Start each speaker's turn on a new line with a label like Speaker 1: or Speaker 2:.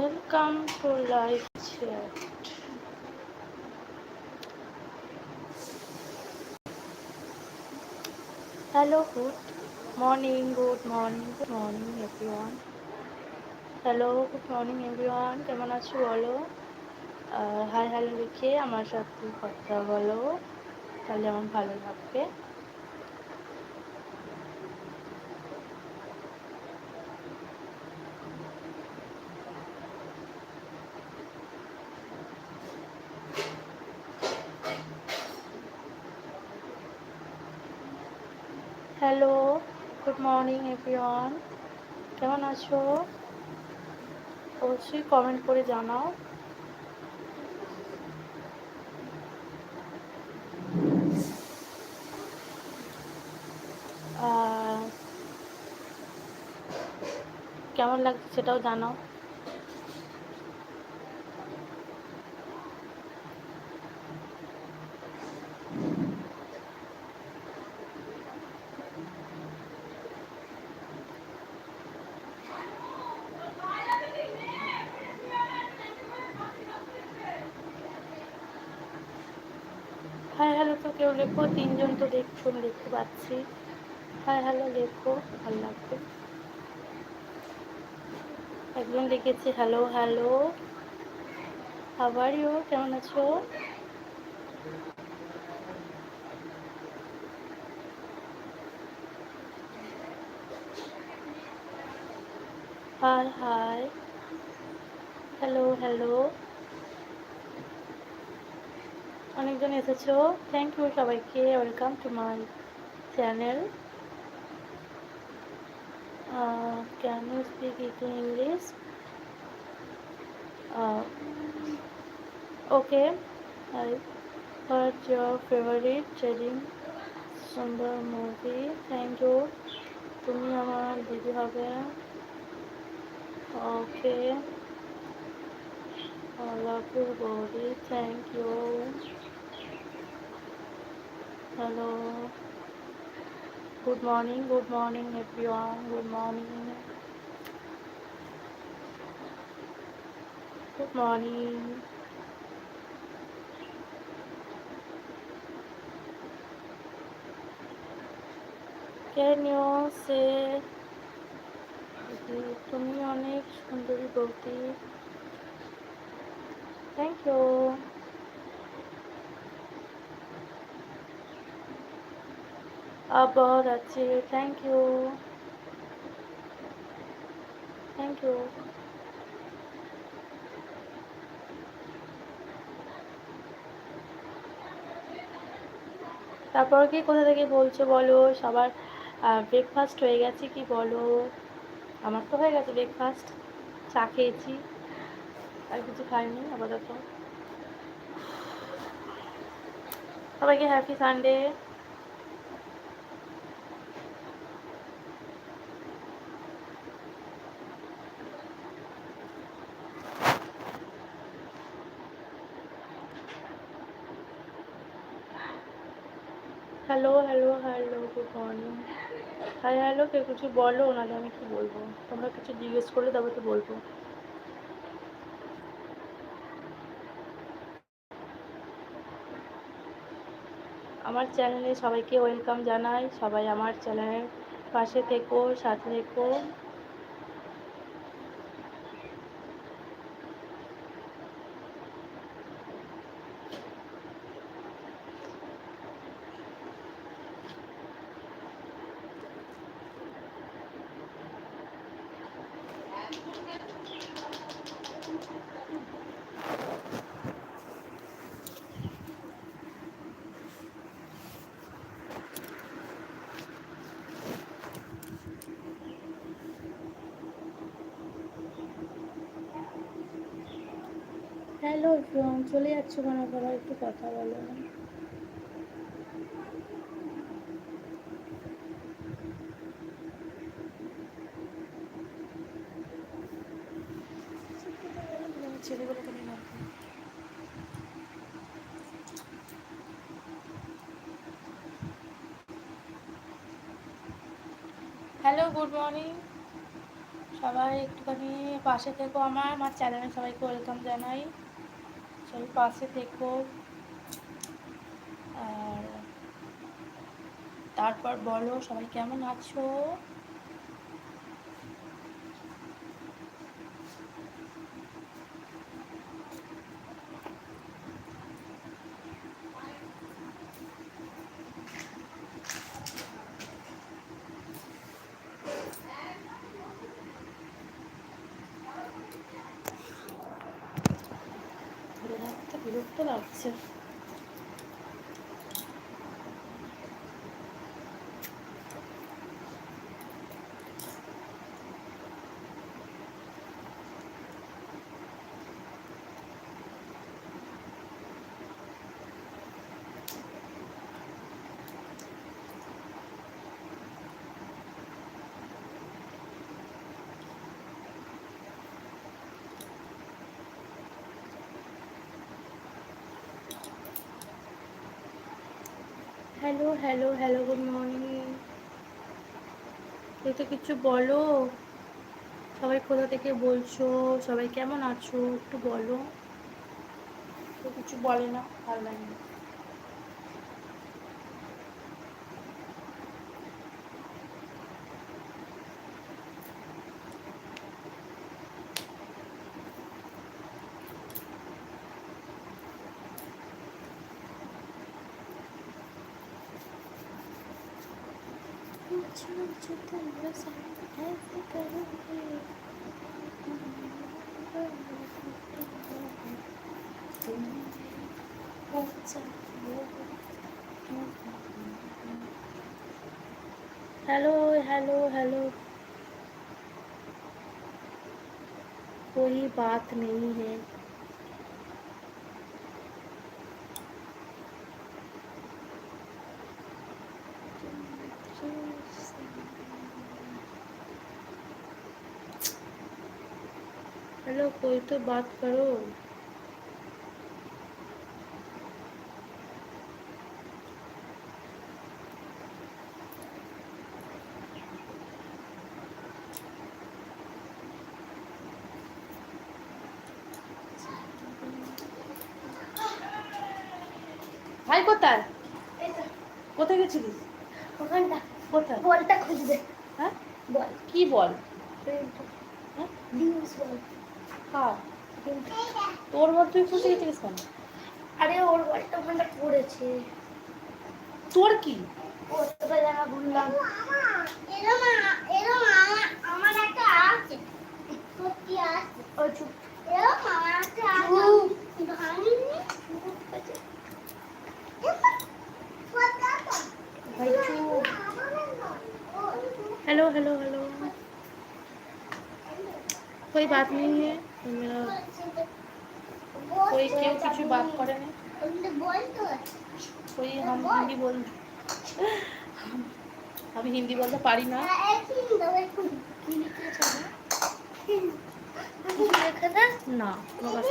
Speaker 1: Welcome to live chat hello good morning good morning good morning everyone hello good morning everyone কেমন আছো বলো? Hi hello লিখে আমার সাথে কথা বলো। তাহলে আমার ভালো লাগবে। Hello good morning everyone. কেমন আছো? অবশ্যই কমেন্ট করে জানাও। কেমন লাগছে সেটাও জানাও হাই হ্যালো তো কেউ লেখো, তিনজন তো আমি দেখতে পাচ্ছি। হাই, হ্যালো, লেখো, ভালো লাগবে। একজন লিখেছে হ্যালো হ্যালো। আবার ইউ কেমন আছো? হাই হাই হ্যালো হ্যালো অনেকজন এসেছ। থ্যাংক ইউ সবাইকে। Welcome to my channel can you speak in English okay what your favourite trading সুন্দর মুভি থ্যাংক ইউ তুমি আমার দিদি হবে। ওকে love your body. Thank hello good morning good morning everyone good morning good morning can you say তুমি অনেক সুন্দরী বৌদি thank you बहुत अच्छे थैंक यू थैंक यू তারপর কি কোথা থেকে বলছো বলো সবার ব্রেকফাস্ট হয়ে গেছে কি বলো আমার তো হয়ে গেছে ব্রেকফাস্ট চা খেয়েছি আর কিছু খাইনি আপাতত সবাইকে happy Sunday hello hello hello good morning hi hello কেউ কিছু বলো? ওনাকে আমি কি বলব? তোমরা কিছু জিজ্ঞেস করলে তবে তো বলব। আমার চ্যানেলে সবাইকে ওয়েলকাম জানাই। সবাই আমার চ্যানেলের পাশে থেকো, সাথে থেকো। হ্যালো চলে যাচ্ছ কেন সবাই একটু কথা বলো ছেলেগুলোকে নিয়ে। হ্যালো গুড মর্নিং সবাই একটুখানি পাশে থেকো আমার আমার চ্যানেলে সবাইকে ওয়েলকাম জানাই। সবাই পাশে থেকো। আর তারপর বলো, সবাই কেমন আছো? বিরক্ত লাগছে। Hello hello hello good morning তো কিছু বলো। সবাই কোথা থেকে বলছো? সবাই কেমন আছো? একটু বলো। তো কিছু বলে না, ভালো লাগে हेलो हेलो हेलो कोई बात नहीं है। हेलो कोई तो बात करो ভাই কোথায় কোথায় গেছিলিস
Speaker 2: ওখানটা
Speaker 1: কোথায়
Speaker 2: বলটা খুঁজবে
Speaker 1: হ্যাঁ
Speaker 2: বল
Speaker 1: কি বল হ্যাঁ
Speaker 2: ডিউস বল
Speaker 1: কার তোর বল তুই খুঁজে গেছিলিস কেন
Speaker 2: আরে ওর বলটা ওখানটা পড়েছে
Speaker 1: তোর কি
Speaker 2: ও তোকে জানা বললাম এরম এরম আমার একটা আছে সত্যি আছে ও চুপ এরম আমার একটা আছে ভাঙিনি
Speaker 1: ভাই চুপ हेलो हेलो हेलो कोई बात नहीं है ওই কেউ
Speaker 2: কিছু বাদ
Speaker 1: করে না। ওই হিন্দি বল আমি হিন্দি বলতে পারি না। না প্রকাশ